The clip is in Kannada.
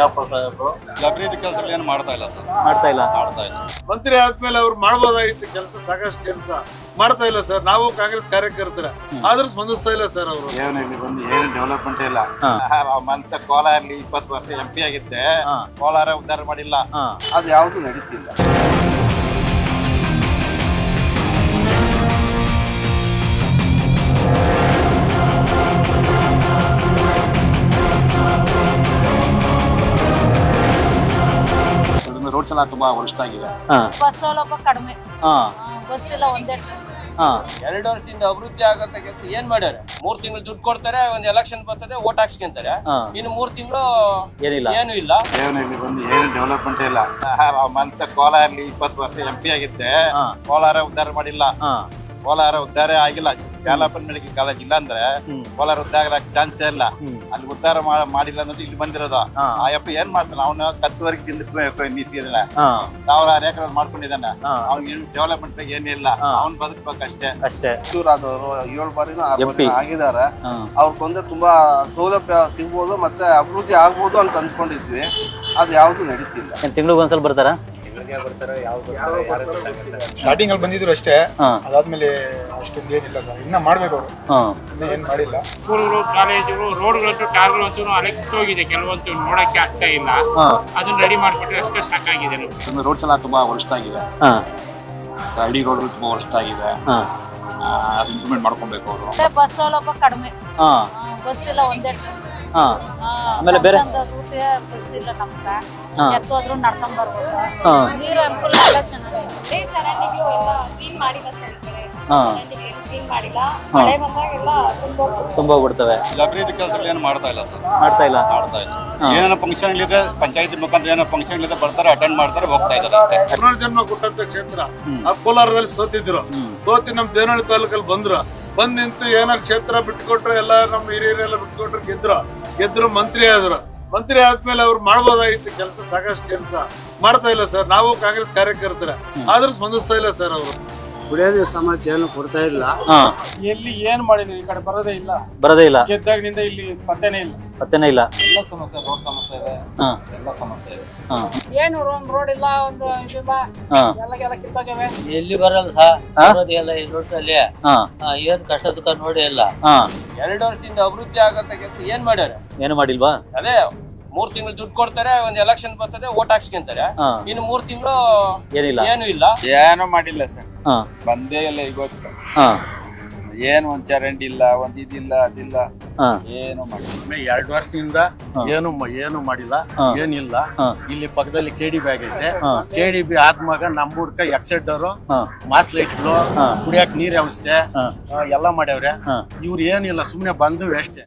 ಸಾಹೇಬ್ರು ಅಭಿವೃದ್ಧಿ ಕೆಲಸಗಳೇನು ಏನು ಮಾಡ್ತಾ ಇಲ್ಲ ಸರ್? ಮಾಡ್ತಾ ಇಲ್ಲ. ಮಾಡ್ತಾ ಇಲ್ಲ. ಮಂತ್ರಿ ಆದ್ಮೇಲೆ ಅವ್ರು ಮಾಡಬಹುದಾಗಿತ್ತು ಕೆಲಸ ಸಾಕಷ್ಟು ಕೆಲಸ. ಮಾಡ್ತಾ ಇಲ್ಲ ಸರ್. ನಾವು ಕಾಂಗ್ರೆಸ್ ಕಾರ್ಯಕರ್ತರ. ಆದ್ರೂ ಸ್ಪಂದಿಸ್ತಾ ಇಲ್ಲ ಸರ್ ಅವರು. ಏನು ಇಲ್ಲಿ ಬಂದು ಏನು ಡೆವಲಪ್ಮೆಂಟ್ ಇಲ್ಲ. ಆ ಮನ್ಸ ಕೋಲಾರ ಇಪ್ಪತ್ತು ವರ್ಷ ಎಂ ಪಿ ಆಗಿದ್ದೆ. ಕೋಲಾರ ಉದ್ಧಾರ ಮಾಡಿಲ್ಲ. ಅದು ಯಾವುದು ನಡೀತಿಲ್ಲ. ರೋಡ್ಸ್ ಎಲ್ಲ ತುಂಬಾ ವರ್ಷ ಆಗಿದೆ. ಹಾ. ಬಸ್ ಸೌಲಭ್ಯ ಕಡಿಮೆ. ಹಾ. ಬಸ್ ಇಲ್ಲ ಒಂದೇ ಎರಡು ವರ್ಷದಿಂದ ಅಭಿವೃದ್ಧಿ ಆಗತ್ತ ಕೆಲಸ. ಏನ್ ಮಾಡ್ಯಾರ? ಮೂರ್ ತಿಂಗಳು ದುಡ್ಡು ಕೊಡ್ತಾರೆ ಒಂದ್ ಎಲೆಕ್ಷನ್ ಬರ್ತದೆ ಓಟ್ ಹಾಕ್ಸ್ಕೊಂತಾರೆ. ಇನ್ನು ಮೂರ್ ತಿಂಗಳು ಏನಿಲ್ಲ. ಏನು ಇಲ್ಲ. ಏನು ಇಲ್ಲಿ ಬಂದು ಏನು ಡೆವಲಪ್ಮೆಂಟ್ ಇಲ್ಲ. ಮನ್ಸ ಕೋಲಾರಲ್ಲಿ ಇಪ್ಪತ್ತು ವರ್ಷ ಎಂ ಪಿ ಆಗಿದ್ದೆ. ಕೋಲಾರ ಉದ್ಧಾರ ಮಾಡಿಲ್ಲ. ಕೋಲಾರ ಉದ್ಧಾರ ಆಗಿಲ್ಲ. ಜಾಲಪನ್ ಮೆಡಿಕಲ್ ಕಾಲೇಜ್ ಇಲ್ಲ ಅಂದ್ರೆ. ಕೋಲಾರ ಉದ್ಧಾರ ಆಗಕ್ಕೆ ಚಾನ್ಸೇ ಇಲ್ಲ. ಅಲ್ಲಿ ಉದ್ಧಾರ ಮಾಡ- ಮಾಡಿಲ್ಲ ಅಂದ್ರೆ ಇಲ್ಲಿ ಬಂದಿರೋದು. ಆ ಯಪ್ಪ ಏನ್ ಮಾಡ್ತಾನೆ? ಅವನ ಕತ್ತುವರೆಗೆ ತಿಂದು ನಿಂತಿದ್ದಾನೆ. ಇದನ್ನ ಸಾವಿರಾರು ಎಕರೆ ಮಾಡ್ಕೊಂಡಿದ್ದಾನೆ. ಅವ್ನಿಗೆ ಏನು ಡೆವಲಪ್ಮೆಂಟ್ ಏನಿಲ್ಲ. ಅವ್ನ್ ಬದುಕ್ಬೇಕಷ್ಟೇ ಅಷ್ಟೇ. ಶಿವರಾದವರು ಏಳು ಬಾರಿನೂ ಆರು MP. ಬಾರಿನ ಆಗಿದ್ದಾರೆ. ಅವ್ರು ಬಂದ್ರೆ ತುಂಬಾ ಸೌಲಭ್ಯ ಸಿಗ್ಬೋದು ಮತ್ತೆ ಅಭಿವೃದ್ಧಿ ಆಗ್ಬೋದು ಅಂತ ಅನ್ಕೊಂಡಿದ್ವಿ ಅದು ಯಾವುದು ನಡೀತಿಲ್ಲ. ತಿಂಗ್ಳಿಗೆ ಒಂದ್ಸಲ ಬರ್ತಾರಾ? ಸ್ಟಾರ್ಟಿಂಗ್ ಅಲ್ಲಿ ಬಂದಿದ್ರು ಅಷ್ಟೇ ಅದಾದ್ಮೇಲೆ ಅಷ್ಟೊಂದು ಏನಿಲ್ಲ ಸರ್. ಇನ್ನ ಮಾಡ್ಬೇಕು ಅವರು. ಇನ್ನ ಏನ್ ಮಾಡಿಲ್ಲ. ಸ್ಕೂಲ್ಗಳು ಕಾಲೇಜುಗಳು ರೋಡ್ಗಳಂತೂ ಟಾರ್ಗಳಂತೂ ಹೋಗಿದೆ ಕೆಲವೊಂದು ನೋಡಕ್ಕೆ ಆಗ್ತಾ ಇಲ್ಲ. ಅದನ್ನ ರೆಡಿ ಮಾಡ್ಕೊಟ್ರೆ ಅಷ್ಟೇ ಸಾಕಾಗಿದೆ ನಮ್ಗೆ. ರೋಡ್ಸ್ ಎಲ್ಲ ತುಂಬಾ ವರ್ಷ ಆಗಿದೆ. ಹಳ್ಳಿ ರೋಡ್ ತುಂಬಾ ವರ್ಸ್ಟ್ ಆಗಿದೆ. ಅದು ಇಂಪ್ರೂವ್ಮೆಂಟ್ ಮಾಡ್ಕೊಬೇಕು ಅವರು. ಬಸ್ ಸೌಲಭ್ಯ ಕಡಿಮೆ. ಹಾ. ಬಸ್ ಇಲ್ಲ ಒಂದೇ ಹಾ. ಆಮೇಲೆ ಬೇರೆ? ರೂಟ್ ಬಸ್ ಇಲ್ಲ ನಮ್ಗ. ಹಾ. ಎತ್ತೋದ್ರು ನಡ್ಕೊಂಡ್ ಬರ್ಬೋದು ಹಾ. ನೀರ್ ಅನುಕೂಲ ಎಲ್ಲ ಚೆನ್ನಾಗೈತೆ. ಚರಂಡಿಗಳು ಎಲ್ಲ ಕ್ಲೀನ್ ಮಾಡಿಲ್ಲ ಸರ್ ಈ ಕಡೆ. ಹಾ. ಚರಂಡಿಗಳು ಕ್ಲೀನ್ ಮಾಡಿಲ್ಲ. ಮಳೆ ಬಂದಾಗೆಲ್ಲ ತುಂಬ ತುಂಬ ಬಿಡ್ತವೆ ಅಭಿವೃದ್ಧಿ ಕೆಲಸಗಳು ಏನು ಮಾಡ್ತಾ ಇಲ್ಲ ಸರ್. ಮಾಡ್ತಾ ಇಲ್ಲ. ಮಾಡ್ತಾ ಇಲ್ಲ. ಏನೇನೋ ಫಂಕ್ಷನ್ ಇದ್ರೆ ಪಂಚಾಯತಿ ಮುಖಾಂತರ ಏನೋ ಫಂಕ್ಷನ್ ಇದ್ರೆ ಬರ್ತಾರೆ ಅಟೆಂಡ್ ಮಾಡ್ತಾರೆ ಹೋಗ್ತಾ ಇದ್ದಾರೆ ಅಷ್ಟೇ. ಪುನರ್ಜನ್ಮ ಕೊಟ್ಟಂತ ಕ್ಷೇತ್ರ ಆ ಕೋಲಾರದಲ್ಲಿ ಸೋತಿದ್ರು. ಸೋತಿ ನಮ್ ದೇವನಹಳ್ಳಿ ತಾಲೂಕಲ್ಲಿ ಬಂದ್ರು. ಬಂದ್ ನಿಂತು ಏನಾರ ಕ್ಷೇತ್ರ ಬಿಟ್ಕೊಟ್ರೆ ಎಲ್ಲ ನಮ್ಮ ಹಿರಿಯರೆಲ್ಲ ಬಿಟ್ಕೊಟ್ರು ಗೆದ್ರು. ಗೆದ್ರು ಮಂತ್ರಿ ಆದ್ರು. ಮಂತ್ರಿ ಆದ್ಮೇಲೆ ಅವ್ರು ಮಾಡ್ಬೋದಾಗಿತ್ತು ಕೆಲಸ ಸಾಕಷ್ಟು ಕೆಲಸ. ಮಾಡ್ತಾ ಇಲ್ಲ ಸರ್. ನಾವು ಕಾಂಗ್ರೆಸ್ ಕಾರ್ಯಕರ್ತರ. ಆದ್ರೂ ಸ್ಪಂದಿಸ್ತಾ ಇಲ್ಲ ಸರ್ ಅವರು. ಕುಡಿಯೋದು ಸಮಾಚಾರ ಸಮಾಜ ಏನು ಕೊಡ್ತಾ ಇಲ್ಲ. ಎಲ್ಲಿ ಏನ್ ಮಾಡಿದ್ರಿ ಈ ಕಡೆ ಬರೋದೇ ಇಲ್ಲ. ಬರೋದೇ ಇಲ್ಲ. ಗೆದ್ದಾಗಿನಿಂದ ಇಲ್ಲಿ ಪತ್ತೆನೇ ಇಲ್ಲ. ಪತ್ತೆನೇ ಇಲ್ಲ. ಎಲ್ಲ ಸಮಸ್ಯೆ ರೋಡ್ ಸಮಸ್ಯೆ ಇದೆ. ಹಾ. ಎಲ್ಲ ಸಮಸ್ಯೆ ಇದೆ. ಹಾ. ಏನು ರೋಡ್ ಇಲ್ಲ ಒಂದು ಇದಿಲ್ಲ ಎಲ್ಲಗೆಲ್ಲ ಕಿತ್ತೋಗ್ಯವೆ ಎಲ್ಲಿ ಬರಲ್ಲ ಸರ್? ಎಲ್ಲ ಈ ರೋಡ್ ಹಾ. ಏನ್ ಕಷ್ಟ ಸುಖ ನೋಡಿ ಇಲ್ಲ. ಹಾ. ಎರಡು ವರ್ಷದಿಂದ ಅಭಿವೃದ್ಧಿ ಆಗತ್ತೆ ಕೆಲಸ ಏನ್ ಮಾಡ್ಯಾರ? ಏನು ಮಾಡಿಲ್ವಾ? ಅದೇ ಮೂರ್ ತಿಂಗಳು ದುಡ್ಡು ಕೊಡ್ತಾರೆ ಒಂದ್ ಎಲೆಕ್ಷನ್ ಬರ್ತದೆ ಓಟ್ ಹಾಕ್ಸ್ಕೊಂತಾರೆ. ಹಾ. ಇನ್ನು ಮೂರ್ ತಿಂಗಳು ಏನಿಲ್ಲ. ಏನು ಇಲ್ಲ. ಏನೂ ಮಾಡಿಲ್ಲ ಸರ್. ಹಾ. ಬಂದೇ ಇಲ್ಲ ಇವತ್ತು ಹಾ. ಏನು ಒಂದ್ ಚರಂಡಿ ಇಲ್ಲ ಒಂದ್ ಇದಿಲ್ಲ ಅದಿಲ್ಲ. ಏನು ಮಾಡಿಲ್ಲ. ಎರಡು ವರ್ಷದಿಂದ ಏನು ಮ- ಏನು ಮಾಡಿಲ್ಲ ಏನಿಲ್ಲ. ಇಲ್ಲಿ ಪಕ್ಕದಲ್ಲಿ ಕೆ ಡಿ ಬಿ ಆಗೈತೆ. ಕೆ ಡಿ ಬಿ ಆದ್ಮಾಗ ನಮ್ಮೂರ್ಕ ಎಕ್ಸೆಡ್ ಅವರು ಮಾಸ್ ಲೈಟ್ಗಳು. ಕುಡಿಯಕ್ ನೀರ್ ವ್ಯವಸ್ಥೆ ಎಲ್ಲಾ ಆ, ಎಲ್ಲ ಮಾಡ್ಯಾವ್ರೆ. ಇವ್ರು ಏನಿಲ್ಲ ಸುಮ್ನೆ ಬಂದು ಅಷ್ಟೇ.